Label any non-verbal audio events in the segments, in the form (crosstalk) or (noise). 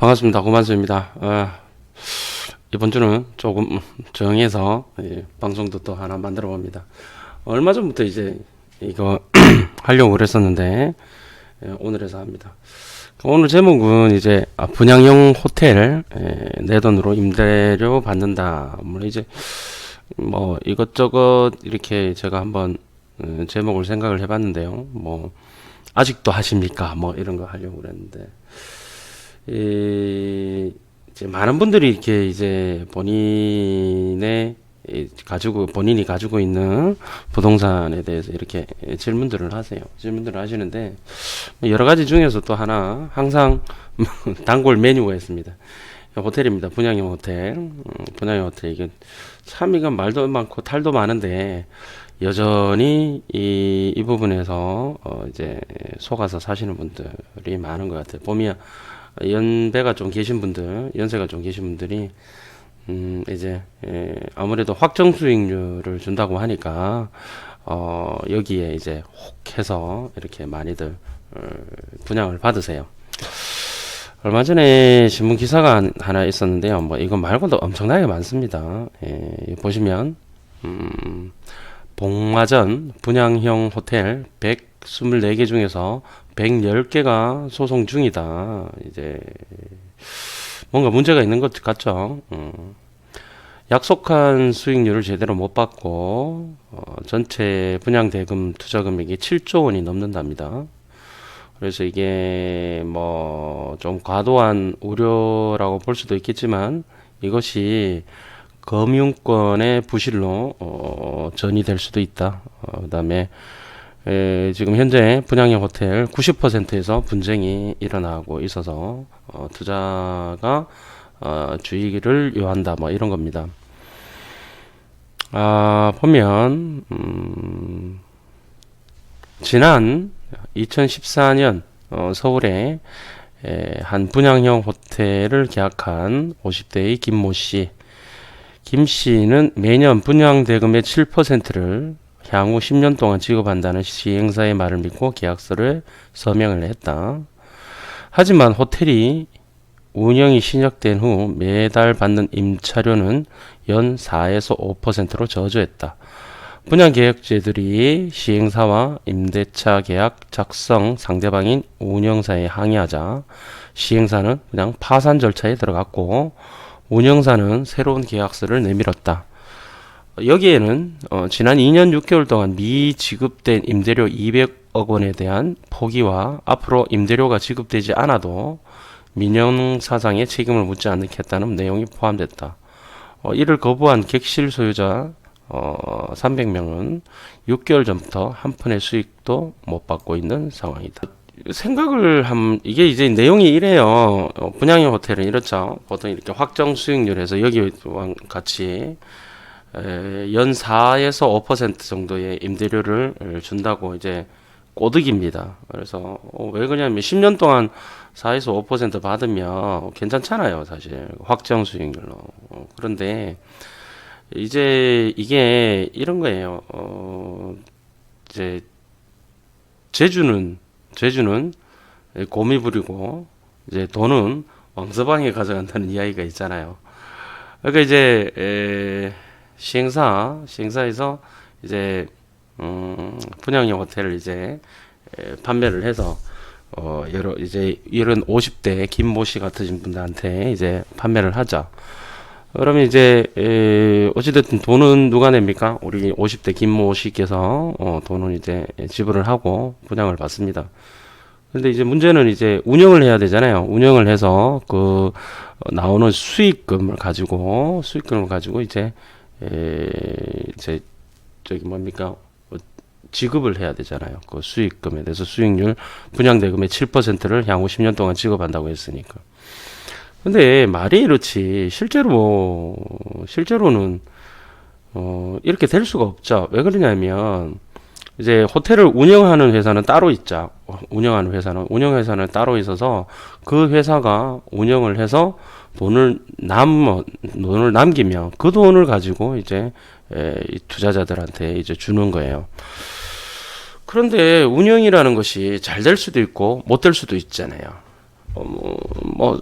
반갑습니다. 고만수입니다. 어, 이번 주는 조금 정해서 예, 방송도 또 하나 만들어 봅니다. 얼마 전부터 이제 이거 (clears throat) 하려고 그랬었는데 예, 오늘에서 합니다. 오늘 제목은 이제 아, 분양형 호텔 예, 내 돈으로 임대료 받는다. 물론 이제 뭐 이것저것 이렇게 제가 한번 어, 제목을 생각을 해봤는데요. 뭐 아직도 하십니까? 뭐 이런 거 하려고 그랬는데 이 이제 많은 분들이 이렇게 이제 본인의 이 가지고 본인이 가지고 있는 부동산에 대해서 이렇게 질문들을 하세요. 질문들을 하시는데 여러 가지 중에서 또 하나 항상 (laughs) 단골 메뉴가 있습니다. 호텔입니다. 분양형 호텔. 음, 분양형 호텔 이게 참 이건 말도 많고 탈도 많은데 여전히 이, 이 부분에서 어 이제 속아서 사시는 분들이 많은 것 같아요. 보면 연배가 좀 계신 분들, 연세가 좀 계신 분들이 음 이제 예, 아무래도 확정 수익률을 준다고 하니까 어 여기에 이제 혹 해서 이렇게 많이들 어, 분양을 받으세요. 얼마 전에 신문 기사가 한- 하나 있었는데요. 뭐 이거 말고도 엄청나게 많습니다. 예, 보시면 음, 복마전 분양형 호텔 124개 중에서 110개가 소송 중이다. 이제 뭔가 문제가 있는 것 같죠. 음. 약속한 수익률을 제대로 못 받고 어, 전체 분양 대금 투자 금액이 7조 원이 넘는답니다. 그래서 이게 뭐 좀 과도한 우려라고 볼 수도 있겠지만 이것이 금융권의 부실로 어, 전이 될 수도 있다. 어, 그다음에 에, 지금 현재 분양형 호텔 90%에서 분쟁이 일어나고 있어서 어, 투자가 어, 주의를 요한다. 뭐 이런 겁니다. 아, 보면 음, 지난 2014년 어, 서울에 에, 한 분양형 호텔을 계약한 50대의 김모 씨. 김 씨는 매년 분양 대금의 7%를 향후 10년 동안 지급한다는 시행사의 말을 믿고 계약서를 서명을 했다. 하지만 호텔이 운영이 시작된 후 매달 받는 임차료는 연 4에서 5%로 저조했다. 분양 계획제들이 시행사와 임대차 계약 작성 상대방인 운영사에 항의하자 시행사는 그냥 파산 절차에 들어갔고 운영사는 새로운 계약서를 내밀었다. 여기에는 어, 지난 2년 6개월 동안 미지급된 임대료 200억 원에 대한 포기와 앞으로 임대료가 지급되지 않아도 민영사상의 책임을 묻지 않겠다는 내용이 포함됐다. 어, 이를 거부한 객실 소유자 어, 300명은 6개월 전부터 한 푼의 수익도 못 받고 있는 상황이다. 생각을 함 이게 이제 내용이 이래요. 어, 분양형 호텔은 이렇죠. 보통 이렇게 확정 수익률에서 여기와 같이 에, 연 4에서 5% 정도의 임대료를 준다고 이제 꼬득입니다. 그래서 어, 왜 그러냐면 10년 동안 4에서 5% 받으면 괜찮잖아요, 사실 확정 수익률로. 어, 그런데 이제 이게 이런 거예요. 어, 이제 제주는 제주는 곰이 부리고 이제 돈은 왕서방에 가져간다는 이야기가 있잖아요. 그러니까 이제 에, 시행사 시행사에서 이제 음, 분양형 호텔을 이제 에, 판매를 해서 어 여러 이제 이런 50대 김모 씨 같으신 분들한테 이제 판매를 하죠. 그러면 이제 에, 어찌됐든 돈은 누가 냅니까? 우리 50대 김모 씨께서 어, 돈은 이제 지불을 하고 분양을 받습니다. 근데 이제 문제는 이제 운영을 해야 되잖아요. 운영을 해서 그 어, 나오는 수익금을 가지고 수익금을 가지고 이제 에, 이제 저기 뭡니까? 어, 지급을 해야 되잖아요. 그 수익금에 대해서 수익률 분양 대금의 7%를 향후 10년 동안 지급한다고 했으니까. 근데 말이 이렇지 실제로 뭐 실제로는 어 이렇게 될 수가 없죠. 왜 그러냐면 이제 호텔을 운영하는 회사는 따로 있죠. 운영하는 회사는 운영 회사는 따로 있어서 그 회사가 운영을 해서 돈을 남 돈을 남기면 그 돈을 가지고 이제 투자자들한테 이제 주는 거예요. 그런데 운영이라는 것이 잘 될 수도 있고 못 될 수도 있잖아요. 어, 뭐, 뭐,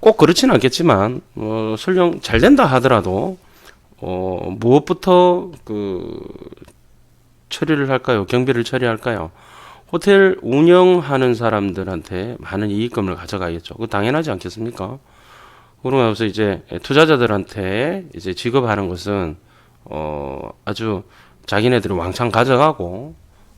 꼭 그렇지는 않겠지만, 어, 설령 잘 된다 하더라도, 어, 무엇부터 그, 처리를 할까요? 경비를 처리할까요? 호텔 운영하는 사람들한테 많은 이익금을 가져가겠죠. 그 당연하지 않겠습니까? 그러고 나서 이제 투자자들한테 이제 지급하는 것은, 어, 아주 자기네들이 왕창 가져가고,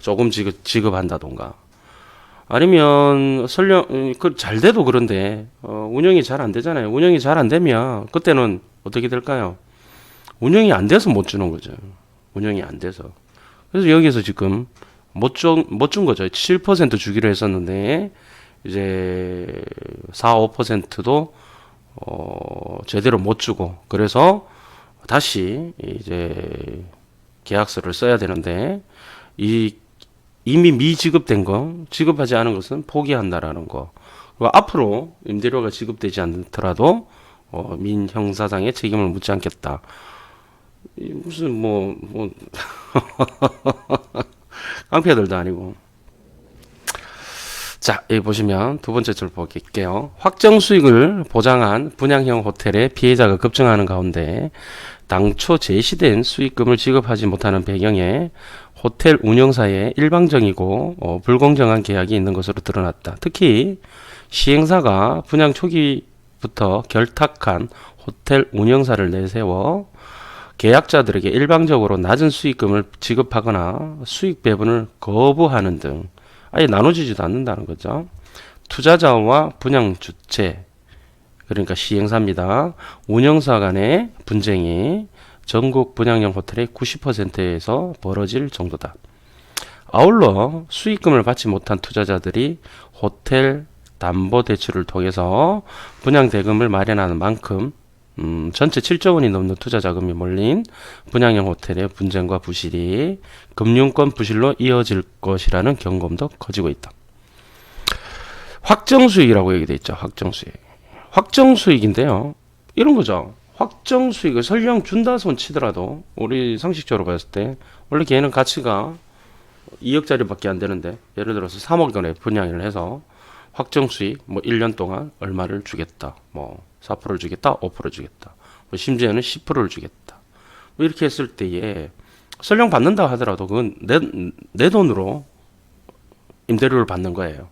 조금 지급, 지급한다던가, 아니면 설령 그잘 돼도 그런데 어, 운영이 잘 안 되잖아요. 운영이 잘 안 되면 그때는 어떻게 될까요? 운영이 안 돼서 못 주는 거죠. 운영이 안 돼서. 그래서 여기서 지금 못준못준 거죠. 7% 주기로 했었는데 이제 4, 5%도 어, 제대로 못 주고 그래서 다시 이제 계약서를 써야 되는데 이 이미 미지급된 거, 지급하지 않은 것은 포기한다라는 거. 그리고 앞으로 임대료가 지급되지 않더라도 어, 민 형사상의 책임을 묻지 않겠다. 이 무슨 뭐뭐 (laughs) 깡패들도 아니고. 자, 여기 보시면 두 번째 줄 볼게요. 확정 수익을 보장한 분양형 호텔의 피해자가 급증하는 가운데 당초 제시된 수익금을 지급하지 못하는 배경에 호텔 운영사의 일방적이고 어, 불공정한 계약이 있는 것으로 드러났다. 특히 시행사가 분양 초기부터 결탁한 호텔 운영사를 내세워 계약자들에게 일방적으로 낮은 수익금을 지급하거나 수익 배분을 거부하는 등 아예 나눠지지도 않는다는 거죠. 투자자와 분양 주체 그러니까 시행사입니다. 운영사 간의 분쟁이 전국 분양형 호텔의 90%에서 벌어질 정도다. 아울러 수익금을 받지 못한 투자자들이 호텔 담보 대출을 통해서 분양 대금을 마련하는 만큼 음, 전체 7조 원이 넘는 투자 자금이 몰린 분양형 호텔의 분쟁과 부실이 금융권 부실로 이어질 것이라는 경고도 커지고 있다. 확정 수익이라고 얘기돼 있죠. 확정 수익. 확정 수익인데요. 이런 거죠. 확정 수익을 설령 준다 손 치더라도 우리 상식적으로 봤을 때 원래 걔는 가치가 2억짜리밖에 안 되는데 예를 들어서 3억 원에 분양을 해서 확정 수익 뭐 1년 동안 얼마를 주겠다. 뭐 4%를 주겠다. 5%를 주겠다. 뭐 심지어는 10%를 주겠다. 뭐 이렇게 했을 때에 설령 받는다 하더라도 그건 내, 내 돈으로 임대료를 받는 거예요.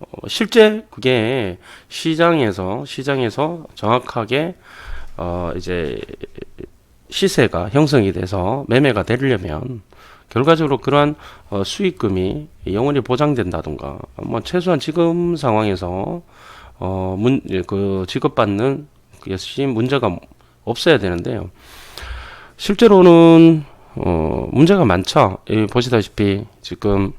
어, 실제 그게 시장에서 시장에서 정확하게 어 이제 시세가 형성이 돼서 매매가 되려면 결과적으로 그러한 어 수익금이 영원히 보장된다던가 뭐 최소한 지금 상황에서 어 문 그 지급받는 것이 문제가 없어야 되는데요. 실제로는 어 문제가 많죠. 이 보시다시피 지금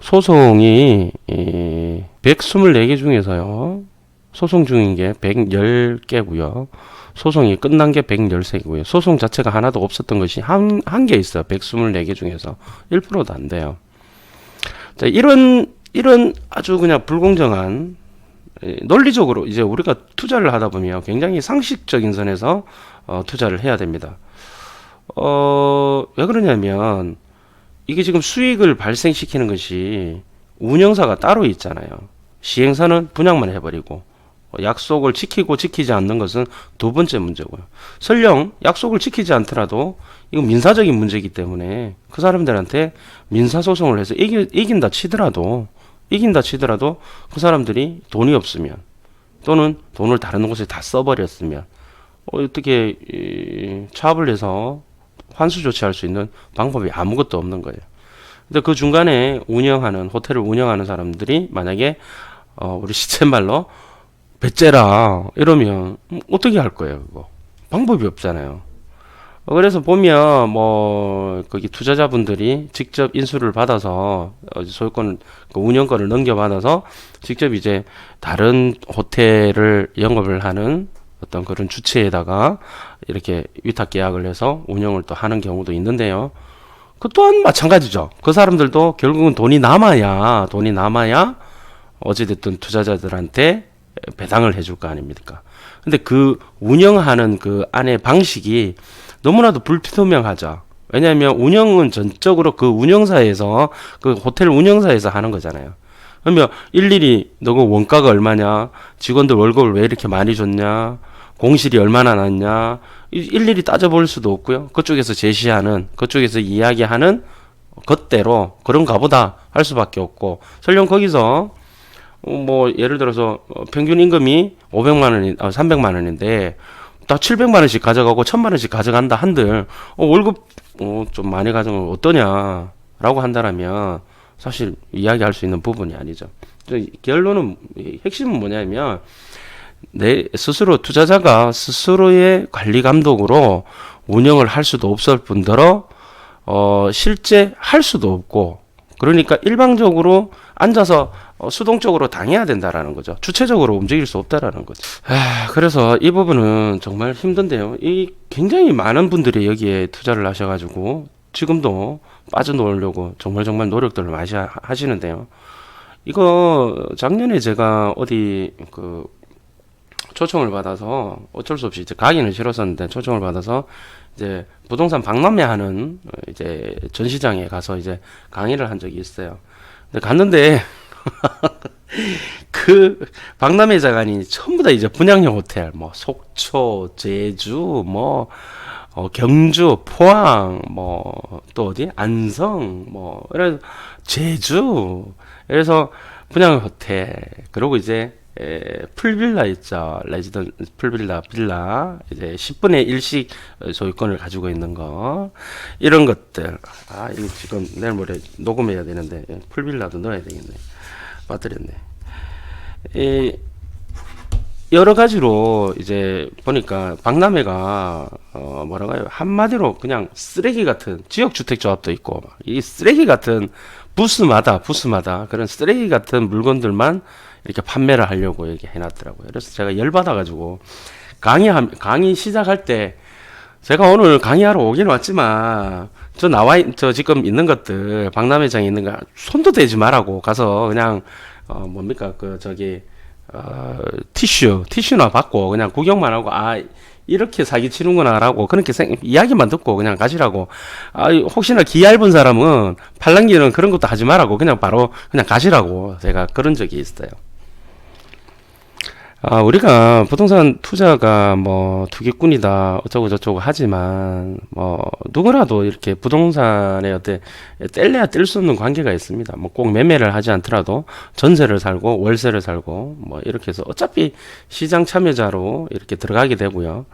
소송이 이 124개 중에서요. 소송 중인 게 110개고요. 소송이 끝난 게 113개고요. 소송 자체가 하나도 없었던 것이 한, 한 개 있어요. 124개 중에서 1%도 안 돼요. 자, 이런, 이런 아주 그냥 불공정한, 에, 논리적으로 이제 우리가 투자를 하다 보면 굉장히 상식적인 선에서 어, 투자를 해야 됩니다. 어, 왜 그러냐면, 이게 지금 수익을 발생시키는 것이 운영사가 따로 있잖아요. 시행사는 분양만 해버리고, 약속을 지키고 지키지 않는 것은 두 번째 문제고요. 설령 약속을 지키지 않더라도 이건 민사적인 문제이기 때문에 그 사람들한테 민사소송을 해서 이기, 이긴다 치더라도 이긴다 치더라도 그 사람들이 돈이 없으면 또는 돈을 다른 곳에 다 써버렸으면 어, 어떻게 이, 차압을 해서 환수 조치할 수 있는 방법이 아무것도 없는 거예요. 근데 그 중간에 운영하는 호텔을 운영하는 사람들이 만약에 어, 우리 시쳇말로 배째라 이러면 어떻게 할 거예요 그거 방법이 없잖아요 어, 그래서 보면 뭐 거기 투자자분들이 직접 인수를 받아서 어, 소유권 그 운영권을 넘겨받아서 직접 이제 다른 호텔을 영업을 하는 어떤 그런 주체에다가 이렇게 위탁 계약을 해서 운영을 또 하는 경우도 있는데요. 그 또한 마찬가지죠. 그 사람들도 결국은 돈이 남아야 돈이 남아야 어찌됐든 투자자들한테 배당을 해줄 거 아닙니까? 근데 그 운영하는 그 안의 방식이 너무나도 불투명하죠. 왜냐하면 운영은 전적으로 그 운영사에서 그 호텔 운영사에서 하는 거잖아요. 그러면 일일이 너가 원가가 얼마냐, 직원들 월급을 왜 이렇게 많이 줬냐, 공실이 얼마나 났냐, 이- 일일이 따져볼 수도 없고요. 그쪽에서 제시하는, 그쪽에서 이야기하는 것대로 그런가 보다 할 수밖에 없고, 설령 거기서 어, 뭐 예를 들어서 어, 평균 임금이 500만 원이 아 300만 원인데 다 700만 원씩 가져가고 1000만 원씩 가져간다 한들 어, 월급 어, 좀 많이 가져가면 어떠냐라고 한다라면 사실 이야기할 수 있는 부분이 아니죠. 저 결론은 이 핵심은 뭐냐면 내 스스로 투자자가 스스로의 관리 감독으로 운영을 할 수도 없을 뿐더러 어 실제 할 수도 없고 그러니까 일방적으로 앉아서 어, 수동적으로 당해야 된다라는 거죠. 주체적으로 움직일 수 없다라는 거죠. 아, 그래서 이 부분은 정말 힘든데요. 이 굉장히 많은 분들이 여기에 투자를 하셔가지고 지금도 빠져놓으려고 정말 정말 노력들을 많이 하- 하시는데요. 이거 작년에 제가 어디 그 초청을 받아서 어쩔 수 없이 이제 가기는 싫었었는데 초청을 받아서 이제 부동산 박람회 하는 어, 이제 전시장에 가서 이제 강의를 한 적이 있어요. 근데 갔는데 (laughs) 그 박람회 자관이 전부 다 이제 분양형 호텔, 뭐 속초, 제주, 뭐 어, 경주, 포항, 뭐 또 어디? 안성, 뭐 그래서 제주, 그래서 분양 호텔. 그리고 이제 에, 풀빌라 있죠. 레지던 풀빌라 빌라. 이제 10분의 1씩 소유권을 가지고 있는 거. 이런 것들. 아 이거 지금 내일 모레 녹음해야 되는데 예, 풀빌라도 넣어야 되겠네 빠뜨렸네 이 여러 가지로 이제 보니까 박람회가 어 뭐라고 해요 한마디로 그냥 쓰레기 같은 지역 주택 조합도 있고 이 쓰레기 같은 부스마다 부스마다 그런 쓰레기 같은 물건들만 이렇게 판매를 하려고 이렇게 해놨더라고요. 그래서 제가 열 받아 가지고 강의 강의 시작할 때 제가 오늘 강의하러 오긴 왔지만 저 나와 있- 저 지금 있는 것들 박람회장에 있는 거 손도 대지 말라고 가서 그냥 어 뭡니까 그 저기 어 티슈 티슈나 받고 그냥 구경만 하고 아 이렇게 사기 치는구나라고 그렇게 생, 이야기만 듣고 그냥 가시라고 아 혹시나 기 얇은 사람은 팔랑기는 그런 것도 하지 말라고 그냥 바로 그냥 가시라고 제가 그런 적이 있어요. 아, 우리가 부동산 투자가 뭐 투기꾼이다 어쩌고 저쩌고 하지만 뭐 누구라도 이렇게 부동산에 어때 뗄래야 뗄 수 없는 관계가 있습니다. 뭐 꼭 매매를 하지 않더라도 전세를 살고 월세를 살고 뭐 이렇게 해서 어차피 시장 참여자로 이렇게 들어가게 되고요.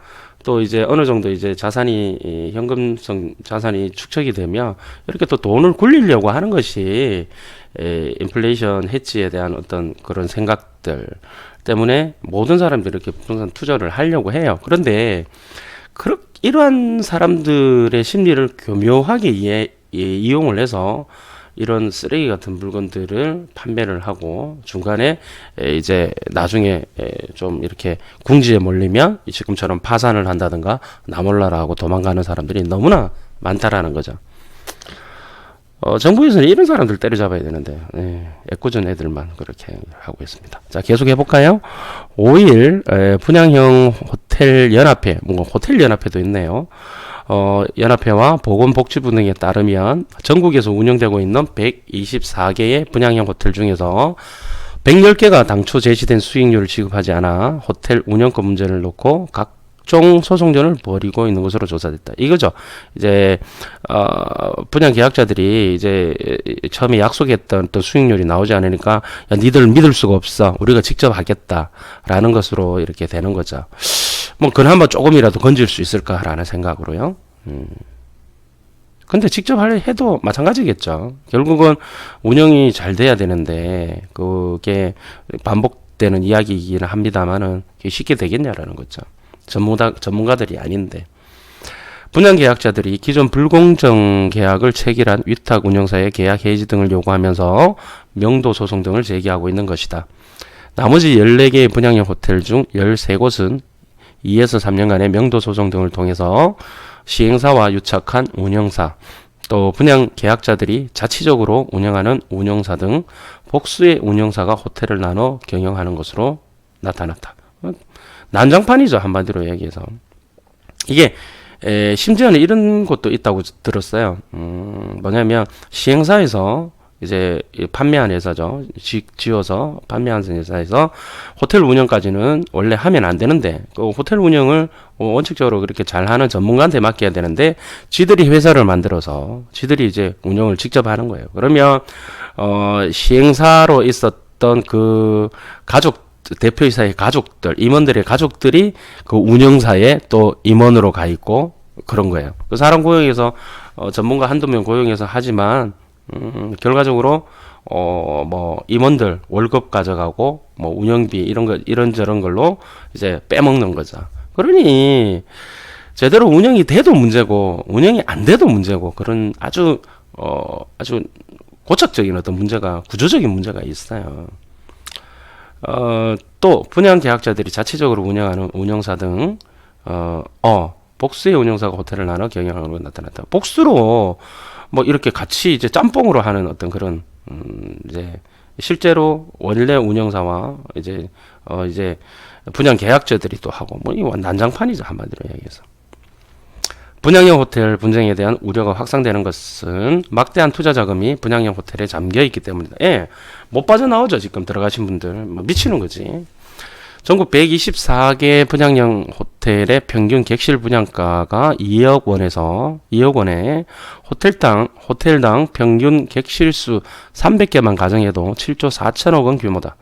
또 이제 어느 정도 이제 자산이 이 현금성 자산이 축적이 되면 이렇게 또 돈을 굴리려고 하는 것이 에, 인플레이션 해지에 대한 어떤 그런 생각들 때문에 모든 사람들이 이렇게 부동산 투자를 하려고 해요. 그런데 그렇 이러한 사람들의 심리를 교묘하게 이해, 이- 이용을 해서 이런 쓰레기 같은 물건들을 판매를 하고 중간에 에, 이제 나중에 에, 좀 이렇게 궁지에 몰리면 이 지금처럼 파산을 한다든가 나 몰라라 하고 도망가는 사람들이 너무나 많다라는 거죠. 어, 정부에서는 이런 사람들 때려잡아야 되는데, 예, 애꿎은 애들만 그렇게 하고 있습니다. 자, 계속 해볼까요? 5일, 에, 분양형 호텔 연합회, 뭔가 호텔 연합회도 있네요. 어, 연합회와 보건복지부 등에 따르면 전국에서 운영되고 있는 124개의 분양형 호텔 중에서 110개가 당초 제시된 수익률을 지급하지 않아 호텔 운영권 문제를 놓고 각종 소송전을 벌이고 있는 것으로 조사됐다. 이거죠. 이제 어, 분양 계약자들이 이제 처음에 약속했던 또 수익률이 나오지 않으니까 야, 니들 믿을 수가 없어. 우리가 직접 하겠다라는 것으로 이렇게 되는 거죠. 뭐 그나마 조금이라도 건질 수 있을까라는 생각으로요. 음. 근데 직접 할 해도 마찬가지겠죠. 결국은 운영이 잘 돼야 되는데 그게 반복되는 이야기이기는 합니다만은 쉽게 되겠냐라는 거죠. 전문가 전문가들이 아닌데. 분양 계약자들이 기존 불공정 계약을 체결한 위탁 운영사의 계약 해지 등을 요구하면서 명도 소송 등을 제기하고 있는 것이다. 나머지 14개의 분양형 호텔 중 13곳은 2에서 3년간의 명도 소송 등을 통해서 시행사와 유착한 운영사, 또 분양 계약자들이 자치적으로 운영하는 운영사 등 복수의 운영사가 호텔을 나눠 경영하는 것으로 나타났다. 어, 난장판이죠 한마디로 얘기해서 이게 에, 심지어는 이런 곳도 있다고 들었어요. 음, 뭐냐면 시행사에서 이제 이 판매한 회사죠. 지, 지어서 판매한 회사에서 호텔 운영까지는 원래 하면 안 되는데 그 호텔 운영을 어, 원칙적으로 그렇게 잘하는 전문가한테 맡겨야 되는데 지들이 회사를 만들어서 지들이 이제 운영을 직접 하는 거예요. 그러면 어 시행사로 있었던 그 가족 대표이사의 가족들 임원들의 가족들이 그 운영사에 또 임원으로 가 있고 그런 거예요. 그 사람 고용해서 어, 전문가 한두 명 고용해서 하지만 음, 결과적으로 어 뭐 임원들 월급 가져가고 뭐 운영비 이런 거 이런 저런 걸로 이제 빼먹는 거죠. 그러니 제대로 운영이 돼도 문제고 운영이 안 돼도 문제고 그런 아주 어 아주 고착적인 어떤 문제가 구조적인 문제가 있어요. 어, 또 분양 계약자들이 자체적으로 운영하는 운영사 등 어, 어 복수의 운영사가 호텔을 나눠 경영하는 로 나타났다. 복수로 뭐 이렇게 같이 이제 짬뽕으로 하는 어떤 그런 음, 이제 실제로 원래 운영사와 이제 어 이제 분양 계약자들이 또 하고 뭐 이거 난장판이죠 한마디로 얘기해서. 분양형 호텔 분쟁에 대한 우려가 확산되는 것은 막대한 투자 자금이 분양형 호텔에 잠겨 있기 때문이다. 예, 못 빠져나오죠 지금 들어가신 분들 뭐 미치는 거지. 전국 124개 분양형 호텔의 평균 객실 분양가가 2억 원에서 2억 원에 호텔당 호텔당 평균 객실수 300개만 가정해도 7조 4천억 원 규모다.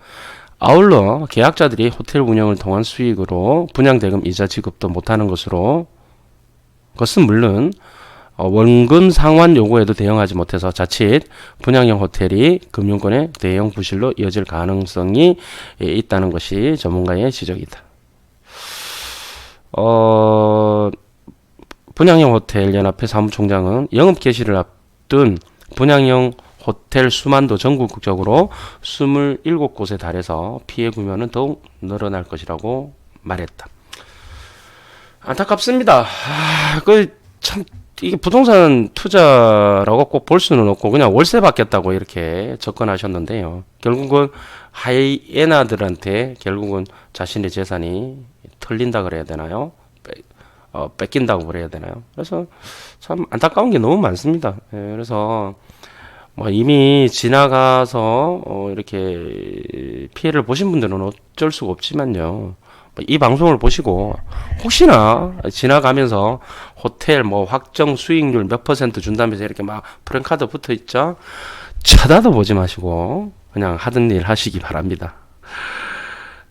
아울러 계약자들이 호텔 운영을 통한 수익으로 분양 대금 이자 지급도 못하는 것으로 것은 물론 어, 원금 상환 요구에도 대응하지 못해서 자칫 분양형 호텔이 금융권의 대형 부실로 이어질 가능성이 예, 있다는 것이 전문가의 지적이다. 어, 분양형 호텔 연합회 사무총장은 영업 개시를 앞둔 분양형 호텔 수만도 전국적으로 27곳에 달해서 피해 구매는 더욱 늘어날 것이라고 말했다. 안타깝습니다. 아, 그참 이게 부동산 투자라고 꼭 볼 수는 없고 그냥 월세 받겠다고 이렇게 접근하셨는데요. 결국은 하이에나들한테 결국은 자신의 재산이 털린다 그래야 되나요? 뺏, 어, 뺏긴다고 그래야 되나요? 그래서 참 안타까운 게 너무 많습니다. 예, 그래서 뭐 이미 지나가서 어, 이렇게 피해를 보신 분들은 어쩔 수가 없지만요. 이 방송을 보시고 혹시나 지나가면서 호텔 뭐 확정 수익률 몇 퍼센트 준다면서 이렇게 막 프랭카드 붙어 있죠. 쳐다도 보지 마시고 그냥 하던 일 하시기 바랍니다.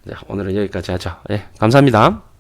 네, 오늘은 여기까지 하죠. 예, 감사합니다.